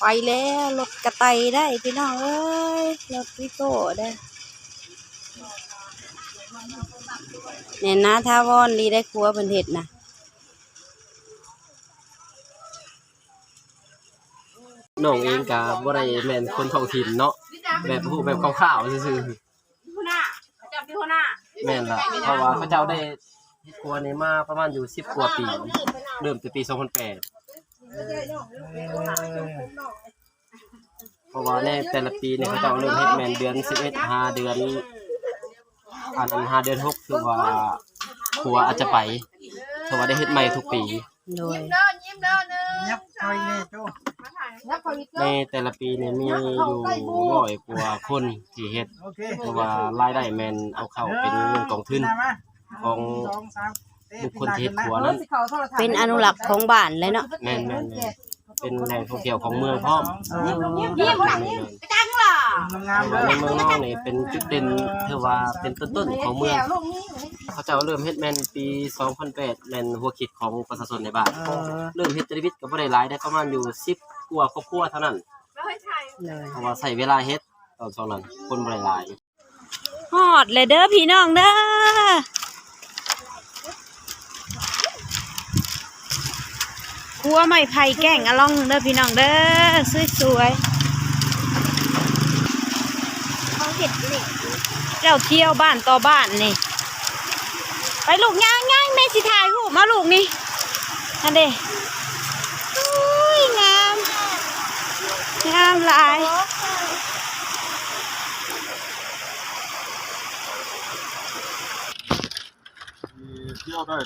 ไปแล้วรถกระไตได้พี่น้องเอ้ยรถวิโก้ได้เนี่ยนะทาวอนดีได้ครัวเพิ่นเฮ็ดนะน้องเองก็บ่ได้แม่นคนท้องถิ่นเนาะแบบผู้แบบคร่าวๆซื่อหัวหน้าจับที่หัวหน้าๆแม่นล่ะเพราะว่าเขาเจ้าได้เฮ็ดครัวนี้มาประมาณอยู่10กว่าปี เริ่มแต่ปี2008 เพราะว่าในแต่ละปีเนี่ยเขาเจ้าเริ่มเฮ็ดแม่นเดือน11 5เดือนอันนั้น5เดือน6คือว่าครัวอาจจะไปเพราะว่าได้เฮ็ดใหม่ทุกปีโดยเดินยิ้มเดินเดินยับคอยแน่โจ้นับคนในแต่ละปีเนี่ยมีอยู่ร้อยกว่าคนที่เฮ็ดโอเคเพราะว่ารายได้แม่นเอาเข้าเป็นเงินกองทุนมาของสองสามเต้ บุคคลที่เฮ็ดครัวเออนั้นสิเขาโทรศัพท์เป็นอนุรักษ์ของบ้านเลยเนาะแม่นแม่นแม่นเป็นแหล่งท่องเที่ยวของเมืองพร้อมยิ้มยิ้มจังล่ะงามแต่เด้ว่าอในเมืองนอกนี่เป็นจุดเด่นถือว่าเป็นต้นๆของเมืองลูกนี้เขาเจ้าเริ่มเฮ็ดแม่นปี 2008แม่นหัวคิดของประชาชนในบ้านเริ่มเฮ็ดจริวิตก็บ่ได้หลายได้ประมาณอยู่ 10กว่าครอบครัวเท่านั้นไม่ค่อยใช่เลยเพราะว่าใช้เวลาเฮ็ดตอนช่วงนั้นคนบ่ได้หลายฮอดเลยเด้อพี่น้องเด้อ ครัวไม้ไผ่แกงอะล่องเด้อพี่น้องเด้อสวยๆเขาเห็ดเลยเจ้าเที่ยวบ้านต่อบ้านนี่ ไปลูกย่างย่างแม่สิถ่ายรูปมาลูกนี่อันเด้ยงาม งามลายเที่ยวได้